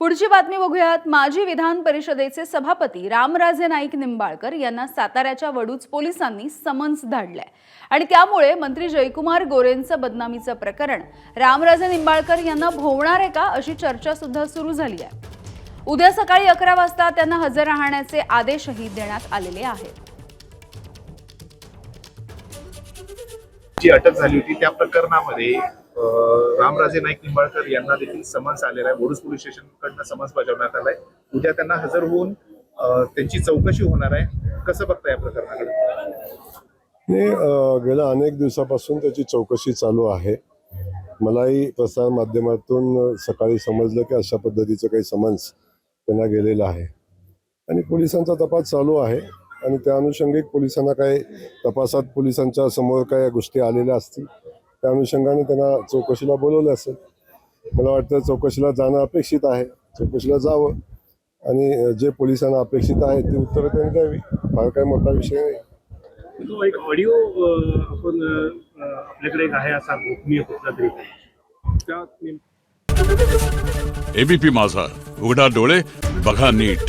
पुढची बातमी बघूयात. माजी विधान परिषदेचे सभापती रामराजे नाईक निंबाळकर यांना साताऱ्याच्या वडूज पोलिसांनी समन्स धाडलंय. आणि त्यामुळे मंत्री जयकुमार गोरेंचं बदनामीचं प्रकरण रामराजे निंबाळकर यांना भोवणार आहे का अशी चर्चा सुद्धा सुरू झाली आहे. उद्या सकाळी अकरा वाजता त्यांना हजर राहण्याचे आदेशही देण्यात आलेले आहेत. जी अटक झाली होती त्या प्रकरणामध्ये रामराजे नाईक निंबाळकर यांना देखील समन्स आलेला आहे. बोरुस पोलीस स्टेशनकडनं समन्स बजावण्यात आलाय. उद्या त्यांना हजर होऊन त्यांची चौकशी होणार आहे. कसं बघता या प्रकरणाकडे? मी गेल्या अनेक दिवसापासून त्याची चौकशी चालू आहे. मलाही प्रसार माध्यमातून सकाळी समजलं की अशा पद्धतीचं काही समन्स त्यांना गेलेलं आहे. आणि पोलिसांचा तपास चालू आहे. आणि त्या अनुषंगिक पोलिसांना काही तपासात पोलिसांच्या समोर काही गोष्टी आलेल्या असतील त्या अनुषंगाने त्यांना चौकशीला बोलवलं असेल. मला वाटतं चौकशीला जाणं अपेक्षित आहे. चौकशीला जावं. आणि जे पोलिसांना अपेक्षित आहे ती उत्तरं त्यांनी द्यावी. फार काही मोठा विषय नाही. तो एक ऑडिओ आपण आपल्याकडे एक आहे असा गोपनीय कुठला तरी. त्यात एबीपी माझा. उघडा डोळे बघा नीट.